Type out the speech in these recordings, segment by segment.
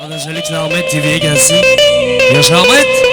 Hadi özellikle Ahmet TV'ye gelsin. Yaşa Ahmet.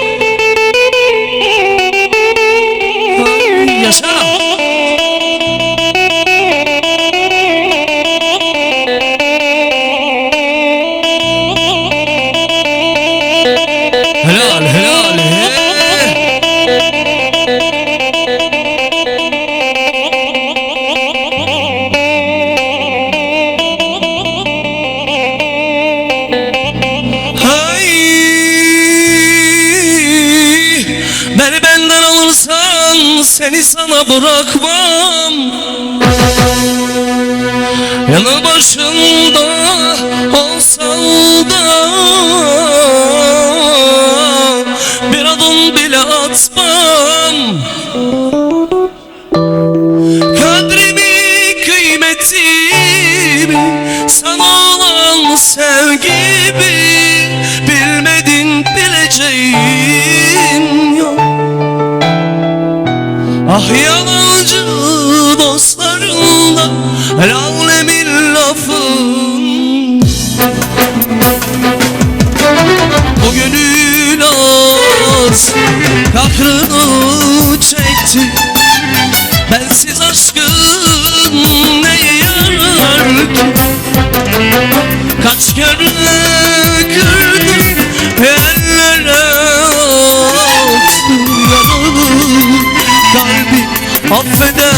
Seni sana bırakmam. Yanı başında olsan da Bir adım bile atmam. Kadrimi, kıymetimi Sana olan sevgimi Ah yalancı dostlarında El alemin lafın O gönül az Kahrını çekti affeder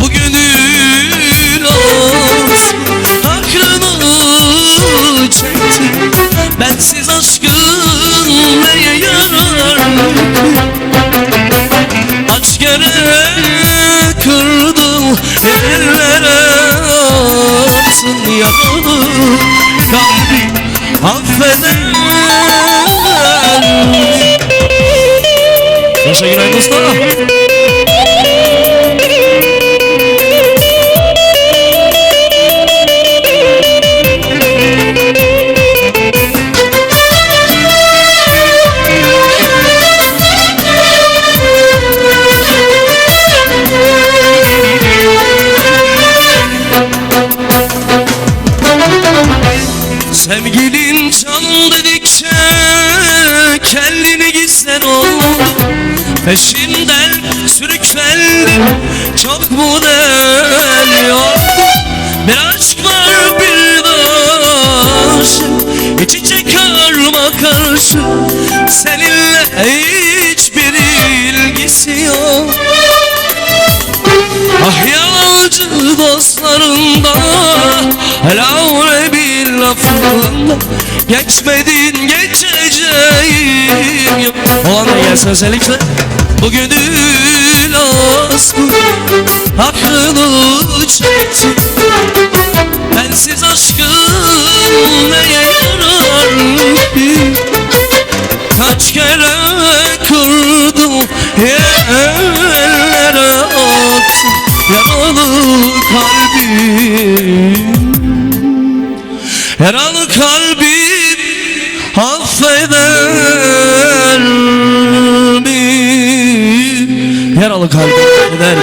Bu gönül az hakrını çekti Bensiz aşkın neye yarar? Kaç kere Yaşa Güray Peşinden sürüklendim çok mu oldu Bir aşk var bir de aşık İç içe karma karşı Seninle hiçbir ilgisi yok. Ah yalancı dostlarında Laure bir lafında Geçmedin yok Olan da gelsin özellikle Bu gönül askı Hakkını çekti Bensiz aşkın neye yarar ki? Kaç kere kırdım yerlere attım Yaralı kalbim Yaralı kalbim affeder her alık halde ederdi.